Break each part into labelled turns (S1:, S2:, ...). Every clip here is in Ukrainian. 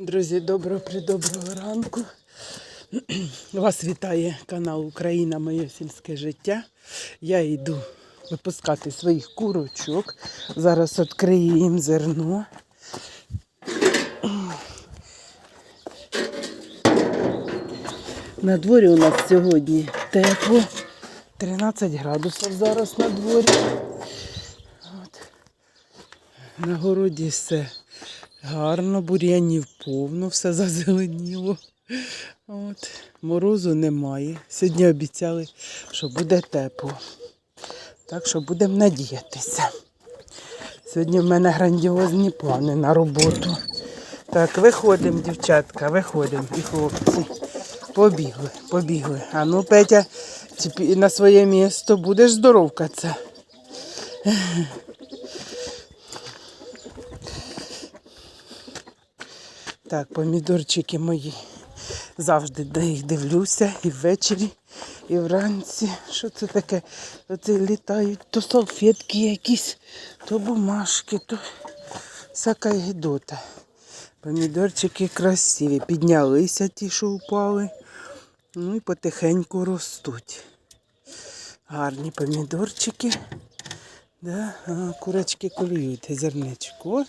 S1: Друзі, доброго придоброго ранку. Вас вітає канал Україна Моє сільське життя. Я йду випускати своїх курочок. Зараз відкрию їм зерно. На дворі у нас сьогодні тепло. 13 градусів зараз на дворі. От. На городі все гарно, бур'янів повно, все зазеленіло. От. Морозу немає. Сьогодні обіцяли, що буде тепло. Так що будемо надіятися. Сьогодні в мене грандіозні плани на роботу. Так, виходимо, дівчатка, виходимо і хлопці. Побігли, побігли. А ну, Петя, на своє місто будеш здоровкатися. Так, помідорчики мої. Завжди на їх дивлюся і ввечері, і вранці. Що це таке? Оце літають то салфетки якісь, то бумажки, то всяка гідота. Помідорчики красиві. Піднялися ті, що впали. Ну і потихеньку ростуть. Гарні помідорчики. Да? А, курочки колюють зерничку. О,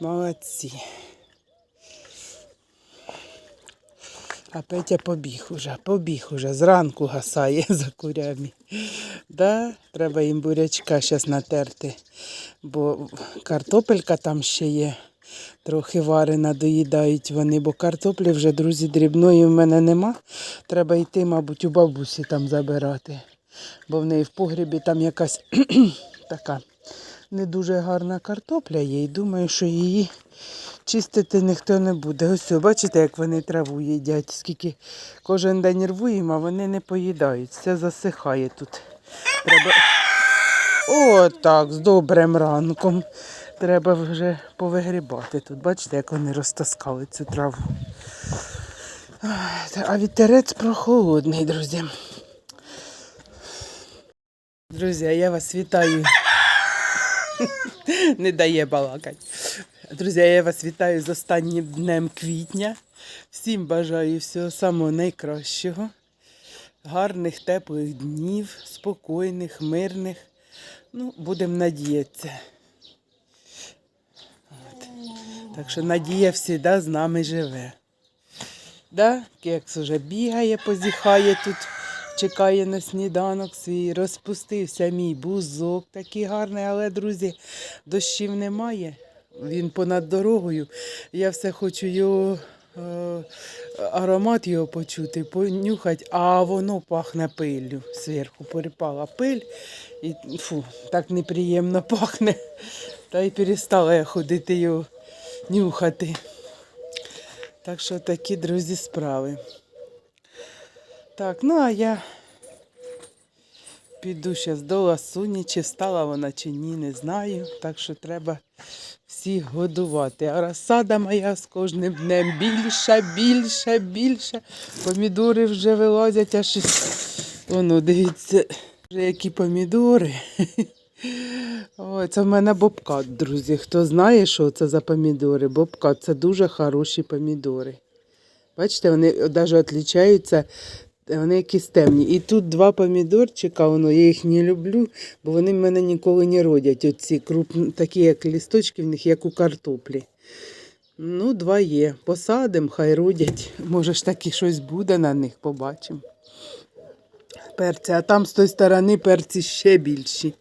S1: молодці. А Петя побіг уже, побіг уже, зранку гасає за курями. Да, треба їм бурячка зараз натерти, бо картопелька там ще є. Трохи варена доїдають вони, бо картоплі вже, друзі, дрібної в мене нема. Треба йти, мабуть, у бабусі там забирати. Бо в неї в погрібі там якась така не дуже гарна картопля є. І думаю, що її чистити ніхто не буде. Ось, бачите, як вони траву їдять. Скільки кожен день рвуємо, а вони не поїдають. Все засихає тут. Треба. О, так, з добрим ранком. Треба вже повигрібати тут. Бачите, як вони розтаскали цю траву. А вітерець прохолодний, друзі. Друзі, я вас вітаю. Не дає балакати. Друзі, я вас вітаю з останнім днем квітня. Всім бажаю всього самого найкращого. Гарних, теплих днів, спокійних, мирних. Ну, будемо надіятися. От. Так що надія завжди з нами живе. Да? Кекс уже бігає, позіхає тут, чекає на сніданок свій. Розпустився мій бузок такий гарний, але, друзі, дощів немає. Він понад дорогою. Я все хочу його е, аромат його почути, понюхати, а воно пахне пиллю. Зверху перепала пиль і фу, так неприємно пахне. Та й перестала я ходити його нюхати. Так що такі, друзі, справи. Так, ну а я піду зараз до ласуні, чи встала вона, чи ні, не знаю. Так що треба всіх годувати. А розсада моя з кожним днем більша, більша, більша. Помідори вже вилазять, аж. Воно, дивіться, вже які помідори. Ой, це в мене бобкат, друзі. Хто знає, що це за помідори? Бобкат це дуже хороші помідори. Бачите, вони навіть відрізняються, вони якісь темні. І тут два помідорчика, воно, я їх не люблю, бо вони в мене ніколи не родять. Оці крупні, такі, як лісточки, в них, як у картоплі. Ну, два є. Посадимо, хай родять. Може ж таки щось буде на них, побачимо. Перці, а там з тої сторони перці ще більші,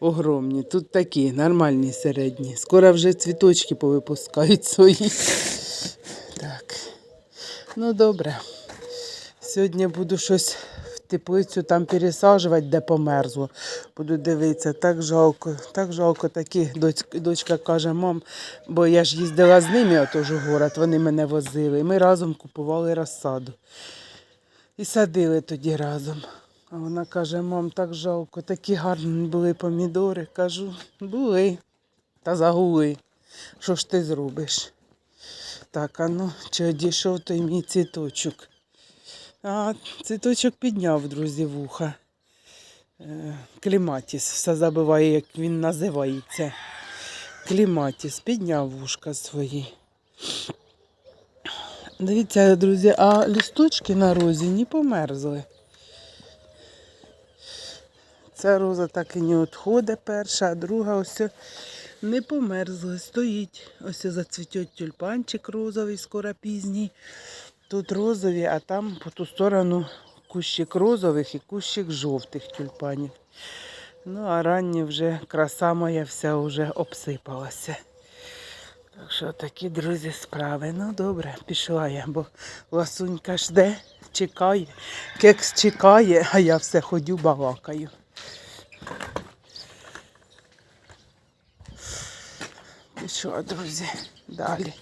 S1: огромні. Тут такі нормальні середні. Скоро вже цвіточки повипускають свої. Так. Ну добре. Сьогодні буду щось в теплицю там пересаджувати, де померзло. Буду дивитися, так жалко, так жалко такі. Дочка, каже, мам, бо я ж їздила з ними отож у город, вони мене возили. Ми разом купували розсаду. І садили тоді разом. А вона каже, мам, так жалко, такі гарні були помідори. Кажу, були. Та загули. Що ж ти зробиш? Так, а ну, чи одійшов той мій цвіточок? А, цвіточок підняв, друзі, вуха. Е, Кліматіс, все забуває, як він називається. Кліматіс підняв вушка свої. Дивіться, друзі, а лісточки на розі не померзли. Ця роза так і не відходить перша, а друга ось не померзла, стоїть. Ось зацвітеть тюльпанчик розовий, скоро пізній. Тут розові, а там по ту сторону кущик розових і кущик жовтих тюльпанів. Ну, а ранні вже краса моя вся вже обсипалася. Так що такі, друзі, справи. Ну добре, пішла я, бо ласунька жде, чекає, кекс чекає, а я все ходю, балакаю. Пішла, друзі, далі.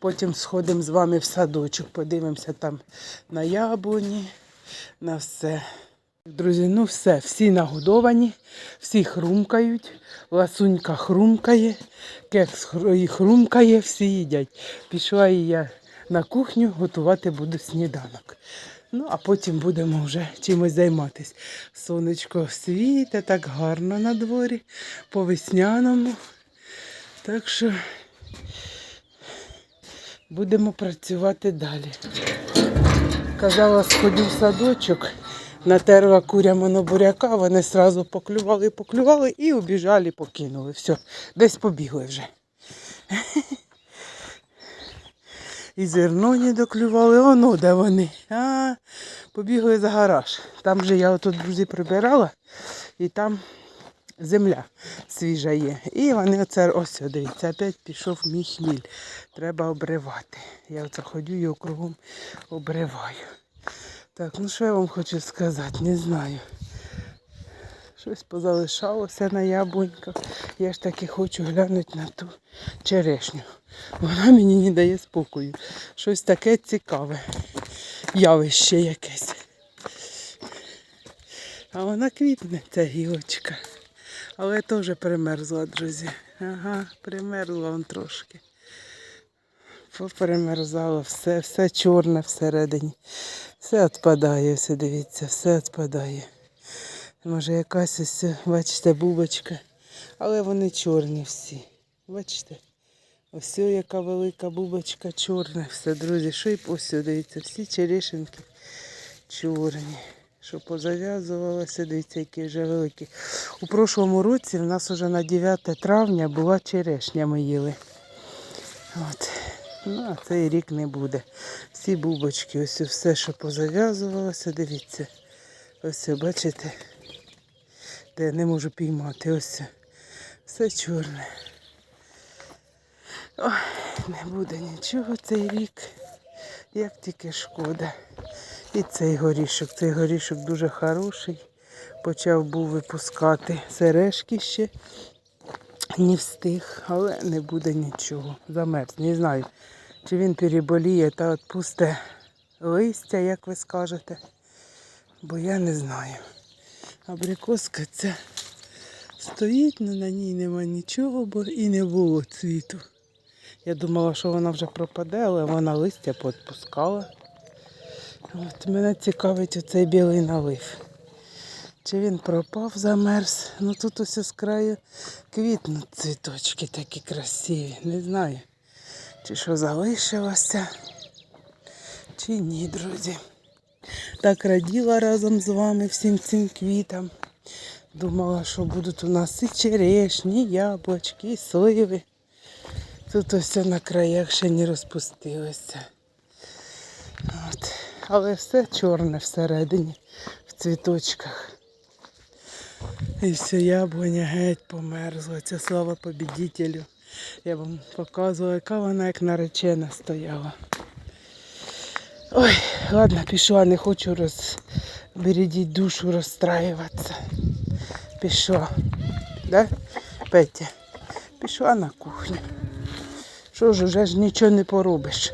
S1: Потім сходимо з вами в садочок, подивимося там на яблуні, на все. Друзі, ну все, всі нагодовані, всі хрумкають, ласунька хрумкає, кекс хрумкає, всі їдять. Пішла і я на кухню готувати буду сніданок. Ну, а потім будемо вже чимось займатися. Сонечко світе, так гарно на дворі, по весняному. Так що будемо працювати далі. Казала, сходю в садочок, натерла курям на буряка, вони одразу поклювали, поклювали і убіжали, покинули. Все, десь побігли вже. І зерно не доклювали, оно де вони. А, побігли за гараж. Там же я отут, друзі, прибирала, і там земля свіжа є. І вони оце ось дивіться, опять пішов мій хміль. Треба обривати. Я оце ходю і округом обриваю. Так, ну що я вам хочу сказати, не знаю. Щось позалишалося на яблуньках. Я ж таки хочу глянути на ту черешню. Вона мені не дає спокою. Щось таке цікаве. Явище якесь. А вона квітне, ця гілочка. Але теж примерзла, друзі. Ага, примерзла вон трошки. Поперемерзало все, все чорне всередині. Все відпадає, все дивіться, все відпадає. Може якась ось, бачите, бубочка. Але вони чорні всі. Бачите? Ось яка велика бубочка чорна. Все, друзі, й ось дивіться, всі черешенки чорні. Що позав'язувалося, дивіться, які вже великі. У прошлому році в нас вже на 9 травня була черешня, ми їли. От. Ну, а цей рік не буде. Всі бубочки, ось все, що позав'язувалося, дивіться. Ось, бачите, де я не можу піймати. Ось все чорне. Ой, не буде нічого цей рік. Як тільки шкода. І цей горішок. Цей горішок дуже хороший. Почав був випускати сережки ще. Не встиг, але не буде нічого. Замерз. Не знаю, чи він переболіє та відпусте листя, як ви скажете. Бо я не знаю. Абрикоска ця стоїть, але на ній нема нічого, бо і не було цвіту. Я думала, що вона вже пропаде, але вона листя підпускала. От мене цікавить оцей білий налив. Чи він пропав, замерз. Ну тут ось з краю квітнуть цвіточки такі красиві. Не знаю, чи що залишилося, чи ні, друзі. Так раділа разом з вами всім цим квітам. Думала, що будуть у нас і черешні, і яблучки, і сливи. Тут ось на краях ще не розпустилося. Але все чорне всередині, в цвіточках. І все яблуня геть померзла. Це слава побідітелю. Я вам показувала, яка вона як наречена стояла. Ой, ладно, пішла, не хочу розбередіть душу, розстраюватися. Пішла. Да? Петя? Пішла на кухню. Що ж, вже ж нічого не поробиш.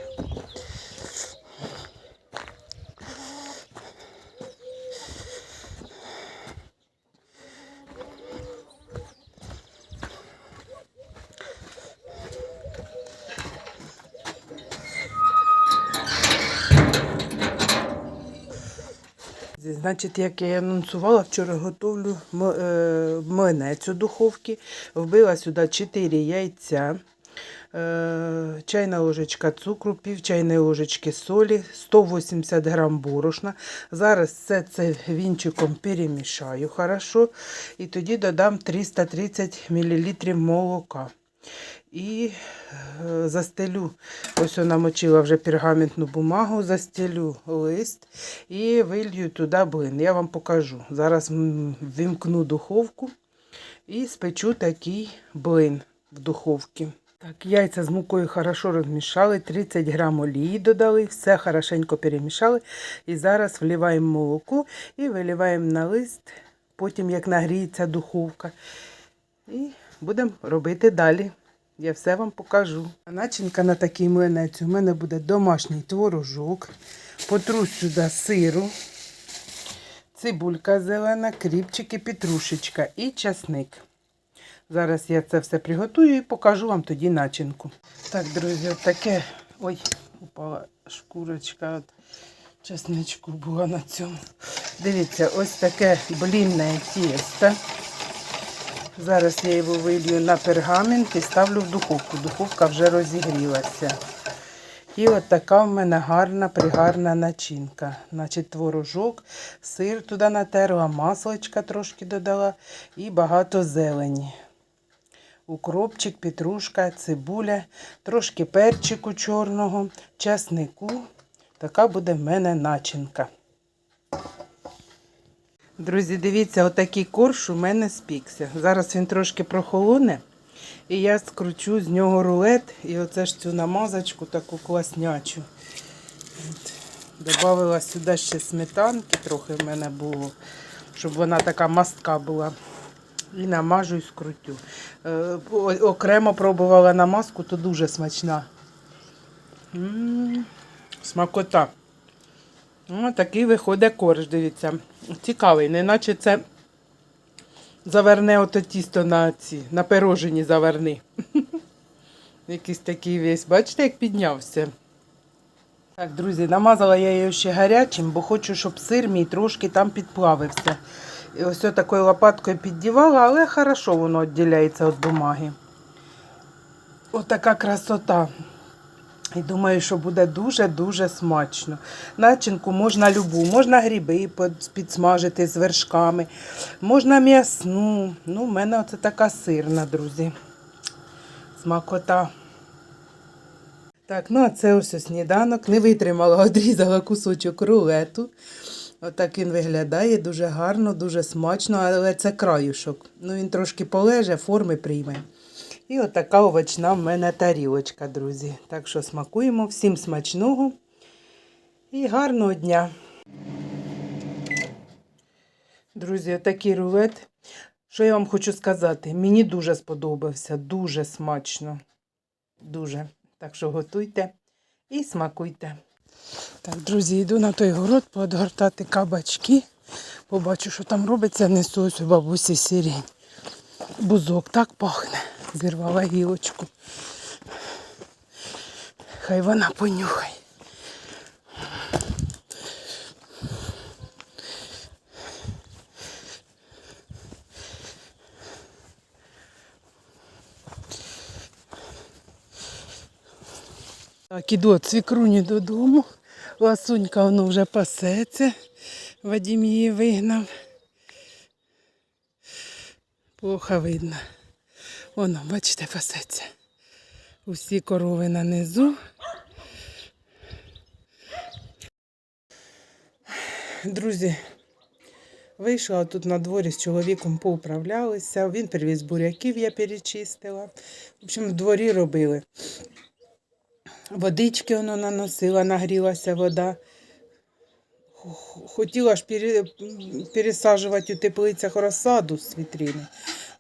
S1: Значить, як я анонсувала, вчора готовлю м- е, млинець у. Вбила сюди 4 яйця, е, чайна ложечка цукру, пів чайної ложечки солі, 180 грам борошна. Зараз все це вінчиком перемішаю хорошо. І тоді додам 330 мл молока. І е, застелю, ось намочила вже пергаментну бумагу, застелю лист і вилью туди блин. Я вам покажу. Зараз м, вимкну духовку і спечу такий блин в духовці. Так, яйця з мукою хорошо розмішали, 30 грам олії додали, все хорошенько перемішали. І зараз вливаємо молоко і виливаємо на лист, потім як нагріється духовка. І будемо робити далі. Я все вам покажу. Начинка на такий млинець у мене буде домашній творожок. Потру сюди сиру, цибулька зелена, кріпчики, петрушечка і часник. Зараз я це все приготую і покажу вам тоді начинку. Так, друзі, от таке. Ой, упала шкурочка от чесничку була на цьому. Дивіться, ось таке блінне тісто. Зараз я його вилью на пергамент і ставлю в духовку. Духовка вже розігрілася. І от така в мене гарна, пригарна начинка. Значить, творожок, сир туди натерла, масличка трошки додала і багато зелені. Укропчик, петрушка, цибуля, трошки перчику чорного, часнику. Така буде в мене начинка. Друзі, дивіться, отакий корж у мене спікся. Зараз він трошки прохолоне. І я скручу з нього рулет і оце ж цю намазочку таку класнячу. Добавила сюди ще сметанки, трохи в мене було, щоб вона така мастка була. І намажу і скрутю. Е, окремо пробувала намазку, то дуже смачна. М, Смакота. О, такий виходить корж, дивіться. Цікавий, неначе це заверне ото тісто на ці, на пирожені заверни. Якийсь такий весь. Бачите, як піднявся. Так, друзі, намазала я її ще гарячим, бо хочу, щоб сир мій трошки там підплавився. І ось такою лопаткою піддівала, але хорошо воно відділяється від бумаги. Отака красота. І думаю, що буде дуже-дуже смачно. Начинку можна любу, можна гриби підсмажити з вершками, можна м'ясну. Ну, в мене оце така сирна, друзі. Смакота. Так, ну а це ось сніданок. Не витримала, одрізала кусочок рулету. Отак він виглядає дуже гарно, дуже смачно, але це краюшок. Ну він трошки полеже, форми прийме. І отака овочна в мене тарілочка, друзі. Так що смакуємо. Всім смачного і гарного дня. Друзі, отакий рулет. Що я вам хочу сказати? Мені дуже сподобався, дуже смачно. Дуже. Так що готуйте і смакуйте. Так, друзі, йду на той город подгортати кабачки. Побачу, що там робиться, несу ось у бабусі сирень. Бузок так пахне. Зірвала гілочку. Хай вона понюхай. Так, іду от свікруні додому. Ласунька воно вже пасеться. Вадім її вигнав. Плохо видно. Воно, бачите, пасеться. Усі корови на низу. Друзі, вийшла тут на дворі з чоловіком поуправлялися. Він привіз буряків, я перечистила. В общем, в дворі робили. Водички воно наносила, нагрілася вода. Хотіла ж пере- пересаджувати у теплицях розсаду з вітрини,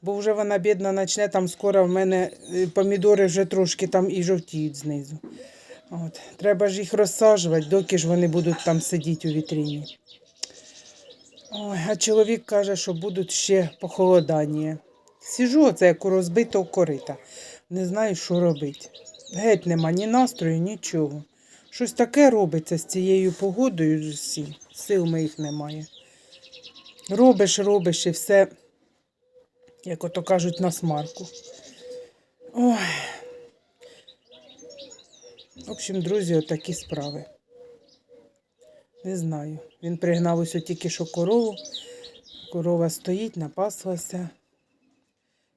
S1: бо вже вона бідна почне, там скоро в мене е, помідори вже трошки там і жовтіють знизу. От. Треба ж їх розсаджувати, доки ж вони будуть там сидіти у вітріні. Ой, а чоловік каже, що будуть ще похолодання. Сіжу оце як у розбитого корита. Не знаю, що робити. Геть нема ні настрою, нічого. Щось таке робиться з цією погодою усім. Сил моїх немає. Робиш, робиш і все, як ото кажуть, на смарку. Ой. В общем, друзі, отакі справи. Не знаю. Він пригнав ось тільки що корову. Корова стоїть, напаслася.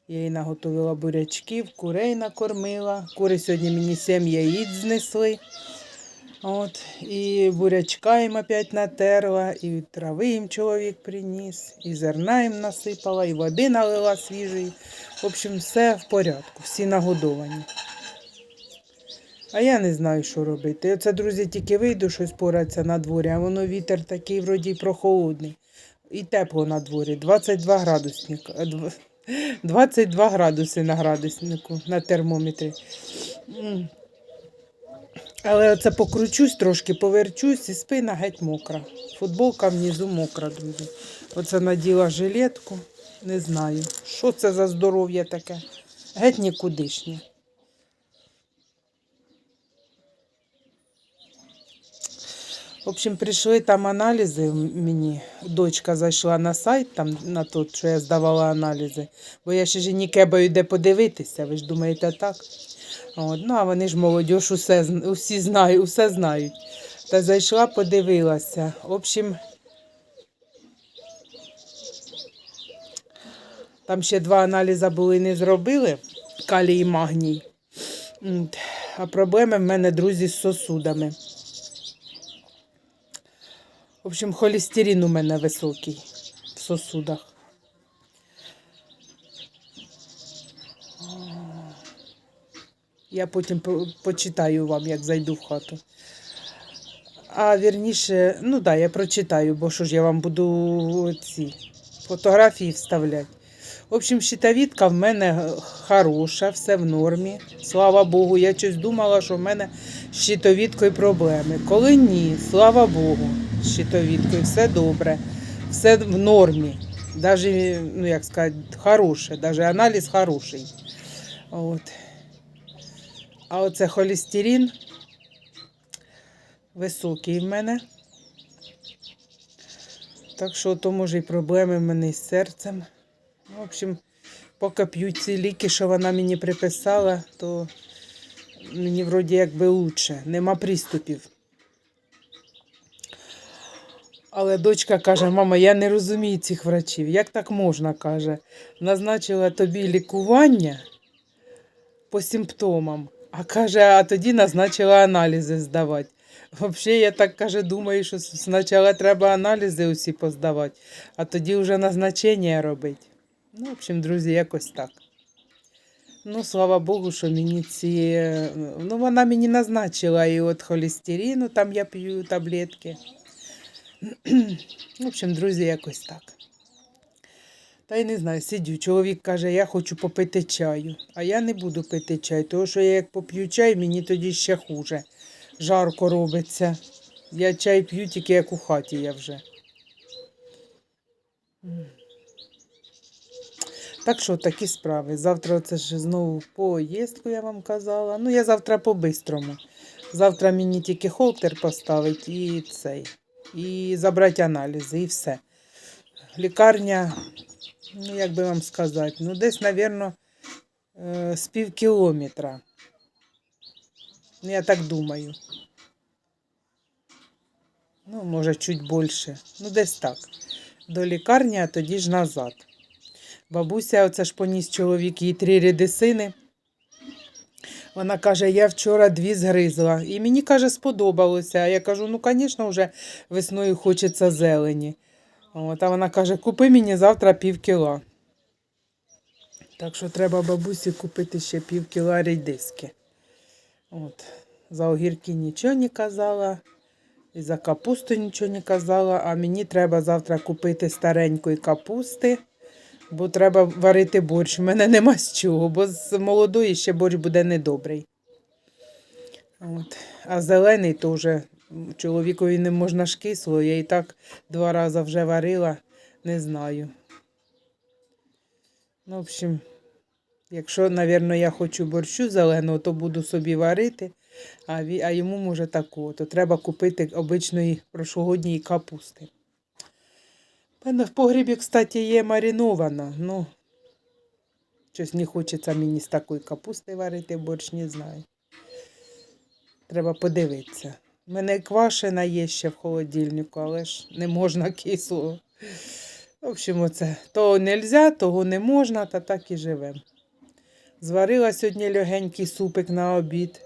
S1: Я їй наготовила бурячків, курей накормила. Кури сьогодні мені сім яїць знесли. От, і бурячка їм опять натерла, і трави їм чоловік приніс, і зерна їм насипала, і води налила свіжої. В общем, все в порядку, всі нагодовані. А я не знаю, що робити. Оце, друзі, тільки вийду щось поратися на дворі, а воно вітер такий вроді прохолодний. І тепло на дворі. 22 градусника. е, 22 градуси на градуснику на термометрі. Але оце покручусь трошки, поверчусь і спина геть мокра. Футболка внизу мокра, друзі. Оце наділа жилетку. Не знаю, що це за здоров'я таке. Геть нікудишнє. В общем, прийшли там аналізи мені. Дочка зайшла на сайт, там на тот, що я здавала аналізи. Бо я ще ж ні кебаю йде подивитися, ви ж думаєте так? От, ну, а вони ж молодь, усе, усі знають, усе знають. Та зайшла, подивилася. В общем, там ще два аналізи були не зробили, калій і магній. А проблеми в мене, друзі, з сосудами. В общем, холестерин у мене високий в сосудах. Я потім по- почитаю вам, як зайду в хату. А вірніше, ну да, я прочитаю, бо що ж я вам буду ці фотографії вставляти. В общем, щитовідка в мене хороша, все в нормі. Слава Богу, я щось думала, що в мене з щитовідкою проблеми. Коли ні, слава Богу, з щитовідкою все добре, все в нормі. Даже, ну як сказати, хороше, даже аналіз хороший. От. А оце холестерин високий в мене. Так що то може і проблеми в мене з серцем. В общем, поки п'ю ці ліки, що вона мені приписала, то мені вроді якби лучше. Нема приступів. Але дочка каже, мама, я не розумію цих врачів. Як так можна? каже. Назначила тобі лікування по симптомам, а каже, а тоді назначила аналізи здавати. Взагалі, я так каже, думаю, що спочатку треба аналізи усі поздавати, а тоді вже назначення робити. Ну, в общем, друзі, якось так. Ну, слава Богу, що мені ці. е, Ну, вона мені назначила і от холестерину, там я п'ю таблетки. В общем, друзі, якось так. Та й не знаю, сидю. Чоловік каже, я хочу попити чаю. А я не буду пити чай, тому що я як поп'ю чай, мені тоді ще хуже. Жарко робиться. Я чай п'ю тільки як у хаті я вже. Так що такі справи. Завтра це ж знову поїздку, я вам казала. Ну, я завтра по-бистрому. Завтра мені тільки холтер поставить і цей. І забрати аналізи, і все. Лікарня, ну як би вам сказати, ну десь, мабуть, з пів кілометра. Ну, я так думаю. Ну, може, чуть більше. Ну, десь так. До лікарні, а тоді ж назад. Бабуся, оце ж поніс чоловік їй три редисини. Вона каже, я вчора дві згризла. І мені каже, сподобалося. А я кажу, ну, звісно, вже весною хочеться зелені. От, а вона каже, купи мені завтра пів кіла. Так що треба бабусі купити ще пів кіла рідиски. От. За огірки нічого не казала, і за капусту нічого не казала, а мені треба завтра купити старенької капусти, бо треба варити борщ. У мене нема з чого, бо з молодої ще борщ буде недобрий. От. А зелений то вже чоловікові не можна ж кисло, я і так два рази вже варила, не знаю. Ну, в общем, якщо, мабуть, я хочу борщу зеленого, то буду собі варити, а, а йому може такого, то треба купити обичної прошлогодньої капусти. У в погрібі, кстати, є маринована. Ну, щось не хочеться мені з такої капусти варити борщ, не знаю. Треба подивитися. У мене квашена є ще в холодильнику, але ж не можна кислого. В общем, оце того не можна, того не можна, та так і живемо. Зварила сьогодні легенький супик на обід.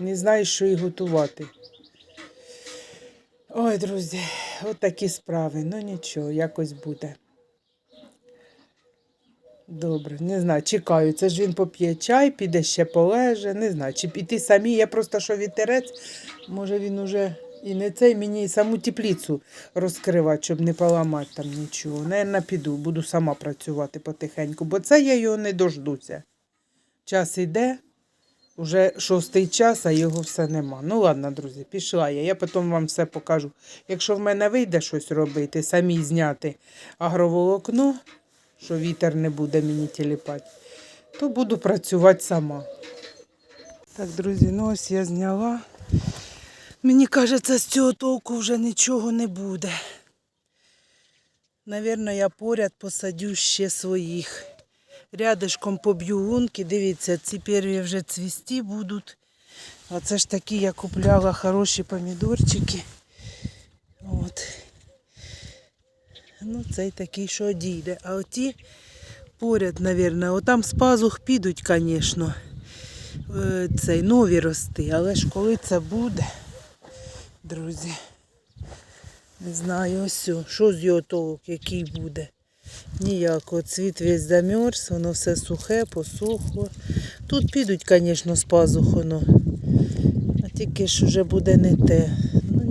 S1: Не знаю, що і готувати. Ой, друзі, от такі справи. Ну нічого, якось буде. Добре, не знаю, чекаю. Це ж він поп'є чай, піде ще полеже. Не знаю, чи піти самі. Я просто що вітерець, може він уже і не цей мені саму тепліцю розкривати, щоб не поламати там нічого. Наверно, піду, буду сама працювати потихеньку, бо це я його не дождуся. Час іде, уже шостий час, а його все нема. Ну ладно, друзі, пішла я. Я потім вам все покажу. Якщо в мене вийде щось робити, самі зняти агроволокно, що вітер не буде мені тіліпати, то буду працювати сама. Так, друзі, ну ось я зняла. Мені кажеться, з цього толку вже нічого не буде. Навірно, я поряд посадю ще своїх. Рядишком поб'ю лунки. Дивіться, ці перві вже цвісті будуть. А це ж такі я купляла хороші помідорчики. От. Ну, цей такий, що дійде. А оті поряд, навірно, отам з пазух підуть, звісно. Е, Цей нові рости. Але ж коли це буде, друзі, не знаю, ось що з його толк, який буде. Ніякого. Цвіт весь замерз, воно все сухе, посохло. Тут підуть, звісно, з пазух воно. А тільки ж вже буде не те.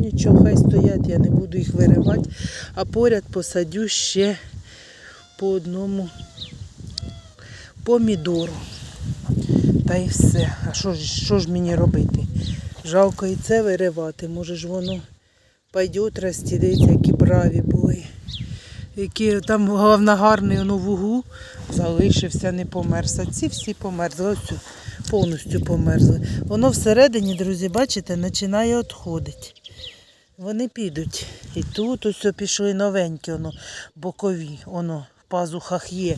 S1: Нічого, хай стоять, я не буду їх виривати. А поряд посадю ще по одному помідору. Та й все. А що ж, що ж мені робити? Жалко і це виривати. Може ж воно пойде рости, дивіться, які праві були. Які там головне гарний воно в углу залишився, не померз. А ці всі померзли. Ось повністю померзли. Воно всередині, друзі, бачите, починає відходити. Вони підуть. І тут ось пішли новенькі, воно, бокові, воно в пазухах є.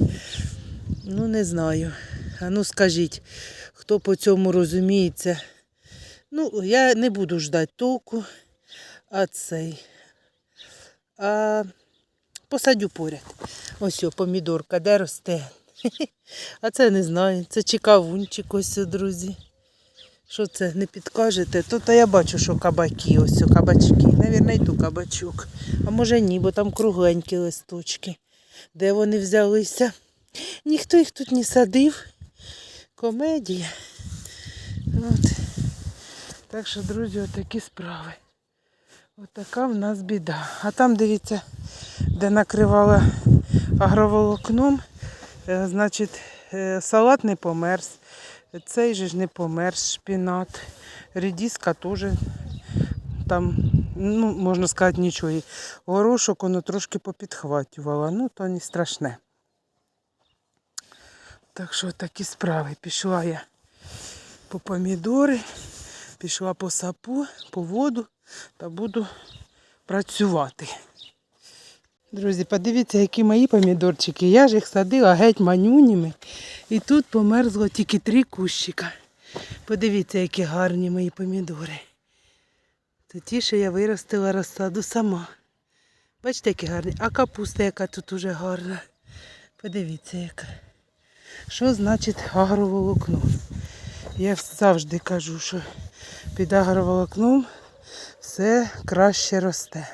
S1: Ну, не знаю. А ну скажіть, хто по цьому розуміється. Ну, я не буду ждати толку, а цей. А посадю поряд. Ось о, помідорка, де росте. А це не знаю. Це чи кавунчик ось, друзі. Що це, не підкажете? Тут я бачу, що кабаки, ось кабачки. Навірно, ту кабачок. А може ні, бо там кругленькі листочки. Де вони взялися? Ніхто їх тут не садив. Комедія. От. Так що, друзі, отакі справи. Отака в нас біда. А там, дивіться, де накривала агроволокном, е, значить, е, салат не померз. Цей же ж не померз, шпінат. Редіска теж там, ну, можна сказати, нічого. Горошок воно трошки попідхватювало. Ну, то не страшне. Так що такі справи. Пішла я по помідори, пішла по сапу, по воду та буду працювати. Друзі, подивіться, які мої помідорчики. Я ж їх садила геть манюніми. І тут померзло тільки три кущика. Подивіться, які гарні мої помідори. Це ті, що я виростила розсаду сама. Бачите, які гарні. А капуста, яка тут уже гарна. Подивіться, яка. Що значить агроволокно? Я завжди кажу, що під агроволокном все краще росте.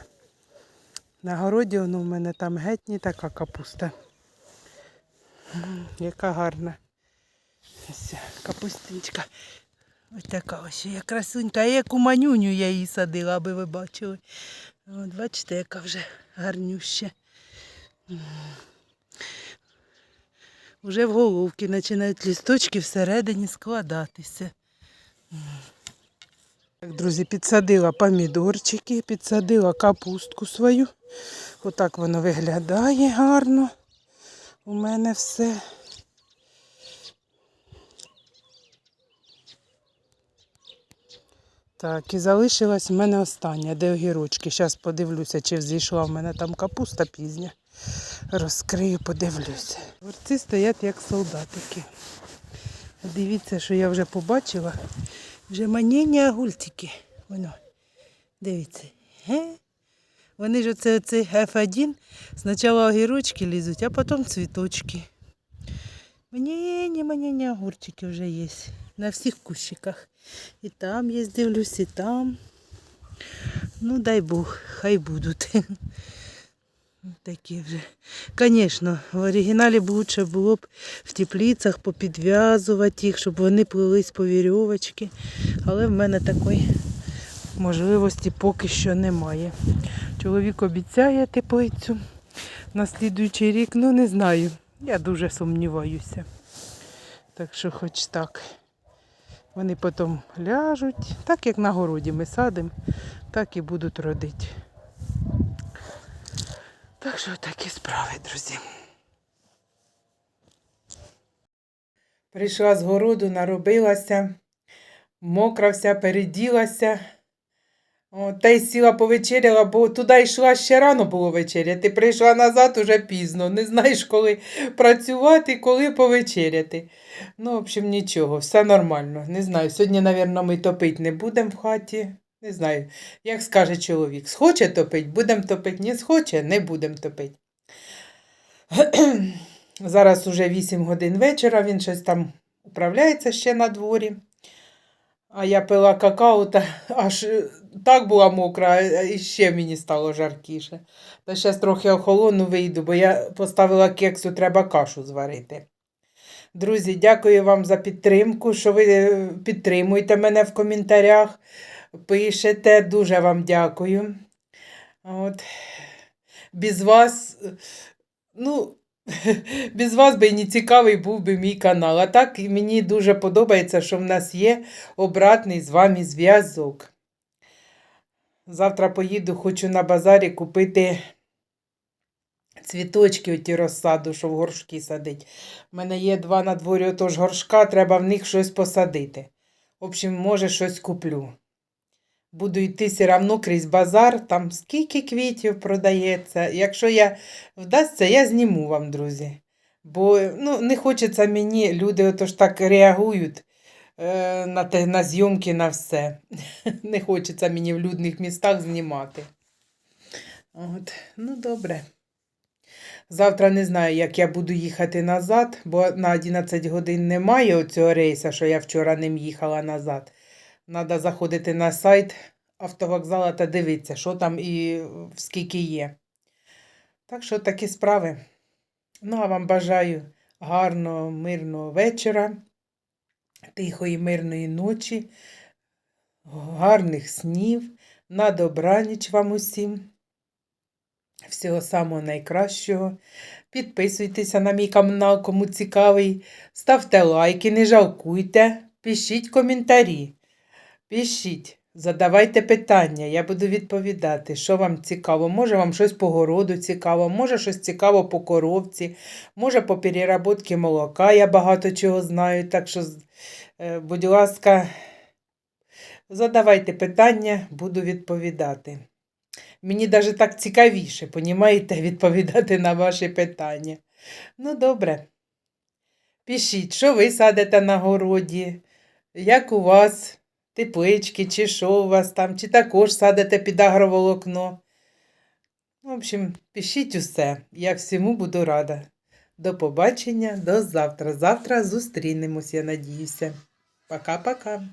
S1: На городі воно в мене там геть не така капуста. Яка гарна. Ось капустинчка. Ось така ось я красунька. А яку манюню я її садила, аби ви бачили. От бачите, яка вже гарнюща. М. Вже в головки починають лісточки всередині складатися. Так, друзі, підсадила помідорчики, підсадила капустку свою. Отак воно виглядає гарно. У мене все. Так, і залишилась у мене остання, де огірочки. Зараз подивлюся, чи взійшла в мене там капуста пізня. Розкрию, подивлюся. Горці стоять як солдатики.
S2: Дивіться, що я вже побачила. Вже маніння агультики. Воно. Дивіться. Ге? Вони ж оце, оцей F1 спочатку огірочки лізуть, а потім цвіточки. Маніння, маніння огурчики вже є. На всіх кущиках. І там є, дивлюсь, і там. Ну, дай Бог, хай будуть. Такі вже. Звісно, в оригіналі б лучше було б в теплицях попідв'язувати їх, щоб вони плились по вірьовочки. Але в мене такої можливості поки що немає. Чоловік обіцяє теплицю на слідуючий рік, ну не знаю. Я дуже сумніваюся. Так що хоч так. Вони потім ляжуть, так як на городі ми садимо, так і будуть родити. Так що такі справи, друзі.
S1: Прийшла з городу, наробилася, мокра вся, переділася. Та й сіла повечеряла, бо туди йшла ще рано було вечеряти. Прийшла назад уже пізно. Не знаєш, коли працювати, коли повечеряти. Ну, в общем, нічого, все нормально. Не знаю. Сьогодні, мабуть, ми топити не будемо в хаті. Не знаю, як скаже чоловік. Схоче топити, будемо топити, не схоче, не будемо топити. Зараз уже 8 годин вечора, він щось там управляється ще на дворі. А я пила какао, та аж е, так була мокра, і ще мені стало жаркіше. Та зараз трохи охолону вийду, бо я поставила кексу, треба кашу зварити. Друзі, дякую вам за підтримку, що ви е, підтримуєте мене в коментарях, пишете. Дуже вам дякую. От. Без вас, е, ну, без вас би не цікавий був би мій канал. А так мені дуже подобається, що в нас є обратний з вами зв'язок. Завтра поїду, хочу на базарі купити цвіточки оті розсаду, що в горшки садить. У мене є два на дворі отож горшка, треба в них щось посадити. В общем, може, щось куплю. Буду йти все одно крізь базар, там скільки квітів продається. Якщо я вдасться, я зніму вам, друзі. Бо ну, не хочеться мені, люди отож так реагують е, на, те, на зйомки, на все. Не хочеться мені в людних містах знімати. От, ну добре. Завтра не знаю, як я буду їхати назад, бо на 11 годин немає оцього рейса, що я вчора ним їхала назад. Треба заходити на сайт автовокзала та дивитися, що там і скільки є. Так що такі справи. Ну, а вам бажаю гарного, мирного вечора, тихої, мирної ночі, гарних снів, на добраніч вам усім. Всього самого найкращого. Підписуйтеся на мій канал, кому цікавий. Ставте лайки, не жалкуйте, пишіть коментарі. Пишіть, задавайте питання, я буду відповідати, що вам цікаво. Може, вам щось по городу цікаво, може щось цікаво по коровці, може по переработці молока. Я багато чого знаю. Так що, е, будь ласка, задавайте питання, буду відповідати. Мені навіть так цікавіше, понімаєте, відповідати на ваші питання. Ну, добре. Пишіть, що ви садите на городі, як у вас теплички, чи що у вас там, чи також садите під агроволокно. В общем, пишіть усе. Я всьому буду рада. До побачення, до завтра. Завтра зустрінемось, я надіюся. Пока-пока.